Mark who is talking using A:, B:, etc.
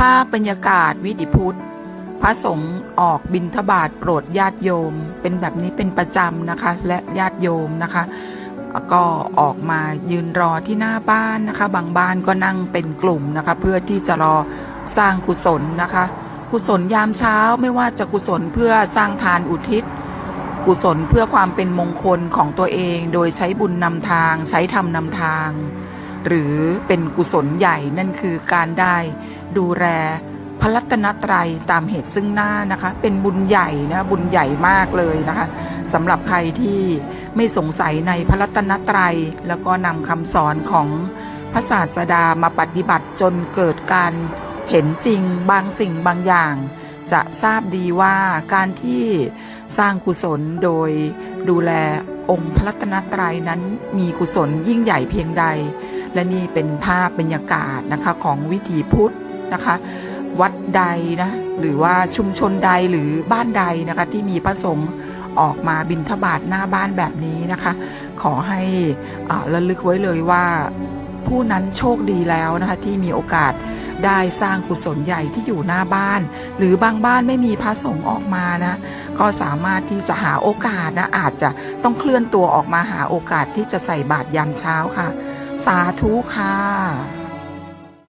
A: ภาพบรรยากาศวิถีพุทธ พระสงฆ์ออกบิณฑบาตโปรดญาติโยม เป็นแบบนี้เป็นประจำนะคะ และญาติโยมนะคะ ก็ออกมายืนรอที่หน้าบ้านนะคะ บางบ้านก็นั่งเป็นกลุ่มนะคะ เพื่อที่จะรอสร้างกุศลนะคะ กุศลยามเช้าไม่ว่าจะกุศลเพื่อสร้างทานอุทิศ กุศลเพื่อความเป็นมงคลของตัวเอง โดยใช้บุญนำทาง ใช้ธรรมนำทาง หรือเป็นกุศลใหญ่นั่นคือการได้ดูแลพระรัตนตรัยตามเหตุซึ่งหน้านะคะ เป็นบุญใหญ่นะบุญใหญ่มากเลยนะคะสำหรับใครที่ไม่สงสัยในพระรัตนตรัย แล้วก็นำคำสอนของพระศาสดามาปฏิบัติจนเกิดการเห็นจริงบางสิ่งบางอย่าง จะทราบดีว่าการที่สร้างกุศลโดยดูแลองค์พระรัตนตรัยนั้นมีกุศลยิ่งใหญ่เพียงใด และนี่เป็นภาพบรรยากาศนะคะของวิถีพุทธนะคะ วัดใดนะหรือว่าชุมชนใดหรือบ้านใดนะคะที่มีพระสงฆ์ออกมาบิณฑบาตหน้าบ้านแบบนี้นะคะ ขอให้อ่าระลึกไว้เลยว่าผู้นั้นโชคดีแล้วนะคะที่มีโอกาสได้สร้างกุศลใหญ่ที่อยู่หน้าบ้าน หรือบางบ้านไม่มีพระสงฆ์ออกมานะก็สามารถที่จะหาโอกาสนะอาจจะต้องเคลื่อนตัวออกมาหาโอกาสที่จะใส่บาตรยามเช้าค่ะ สาธุค่ะ